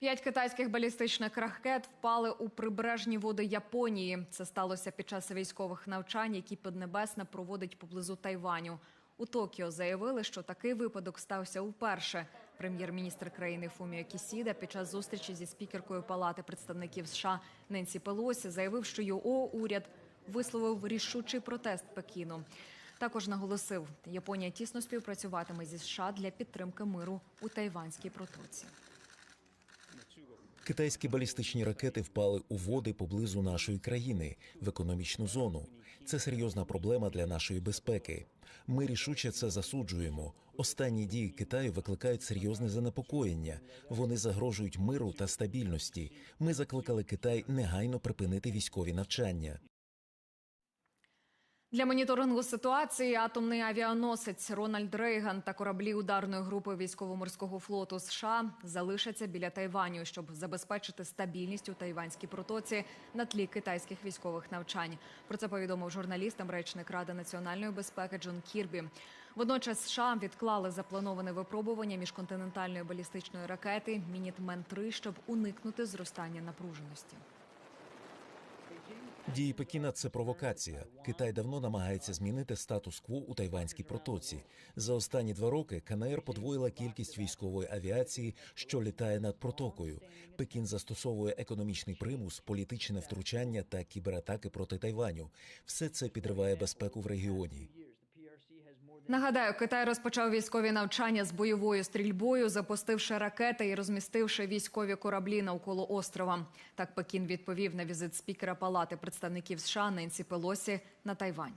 П'ять китайських балістичних ракет впали у прибережні води Японії. Це сталося під час військових навчань, які Піднебесна проводить поблизу Тайваню. У Токіо заявили, що такий випадок стався вперше. Прем'єр-міністр країни Фуміо Кісіда під час зустрічі зі спікеркою Палати представників США Ненсі Пелосі заявив, що його уряд висловив рішучий протест Пекіну. Також наголосив, Японія тісно співпрацюватиме зі США для підтримки миру у Тайванській протоці. Китайські балістичні ракети впали у води поблизу нашої країни в економічну зону. Це серйозна проблема для нашої безпеки. Ми рішуче це засуджуємо. Останні дії Китаю викликають серйозне занепокоєння. Вони загрожують миру та стабільності. Ми закликали Китай негайно припинити військові навчання. Для моніторингу ситуації атомний авіаносець Рональд Рейган та кораблі ударної групи військово-морського флоту США залишаться біля Тайваню, щоб забезпечити стабільність у тайванській протоці на тлі китайських військових навчань. Про це повідомив журналістам речник Ради національної безпеки Джон Кірбі. Водночас США відклали заплановане випробування міжконтинентальної балістичної ракети Мінітмен 3 щоб уникнути зростання напруженості. Дії Пекіна це провокація. Китай давно намагається змінити статус-кво у тайванській протоці. За останні два роки КНР подвоїла кількість військової авіації, що літає над протокою. Пекін застосовує економічний примус, політичне втручання та кібератаки проти Тайваню. Все це підриває безпеку в регіоні. Нагадаю, Китай розпочав військові навчання з бойовою стрільбою, запустивши ракети і розмістивши військові кораблі навколо острова. Так Пекін відповів на візит спікера Палати представників США Ненсі Пелосі на Тайвань.